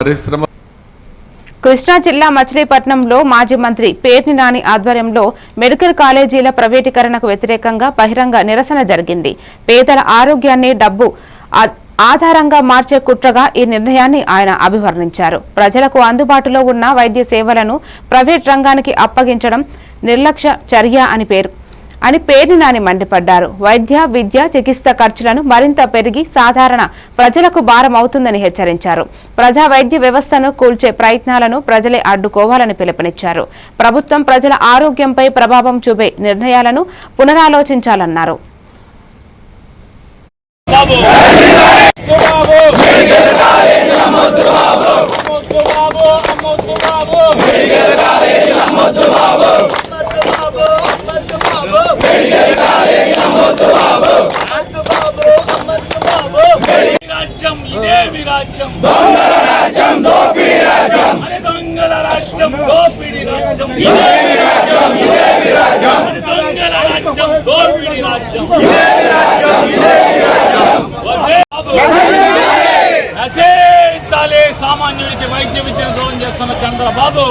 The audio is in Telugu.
పరిశ్రమ కృష్ణా జిల్లా మచిలీపట్నంలో మాజీ మంత్రి పేర్ని నాని ఆధ్వర్యంలో మెడికల్ కాలేజీల ప్రైవేటీకరణకు వ్యతిరేకంగా బహిరంగ నిరసన జరిగింది. పేదల ఆరోగ్యాన్ని డబ్బు ఆధారంగా మార్చే కుట్రగా ఈ నిర్ణయాన్ని ఆయన అభివర్ణించారు. ప్రజలకు అందుబాటులో ఉన్న వైద్య సేవలను ప్రైవేట్ రంగానికి అప్పగించడం నిర్లక్ష్య చర్య అని పేరు అని పేర్ని నాని మండిపడ్డారు. వైద్య విద్య చికిత్స ఖర్చులను మరింత పెరిగి సాధారణ ప్రజలకు భారం అవుతుందని హెచ్చరించారు. ప్రజా వైద్య వ్యవస్థను కూల్చే ప్రయత్నాలను ప్రజలే అడ్డుకోవాలని పిలుపునిచ్చారు. ప్రభుత్వం ప్రజల ఆరోగ్యంపై ప్రభావం చూపే నిర్ణయాలను పునరాలోచించాలన్నారు బాబు బాబు అమ్మొద్దు బాబు అమ్మొద్దు బాబు అమ్మొద్దు బాబు రాజ్యం ఇదే మీ రాజ్యం. దొంగల రాజ్యం దోపిడి రాజ్యం. అరే దొంగల రాజ్యం దోపిడి రాజ్యం. ఇదే మీ రాజ్యం ఇదే మీ రాజ్యం. అరే దొంగల రాజ్యం దోపిడి రాజ్యం. ఇదే మీ రాజ్యం ఇదే మీ రాజ్యం బాబు నశించాలి. సామాన్యుడికి వైద్య విద్యను దూరం చేస్తున్న చంద్రబాబు.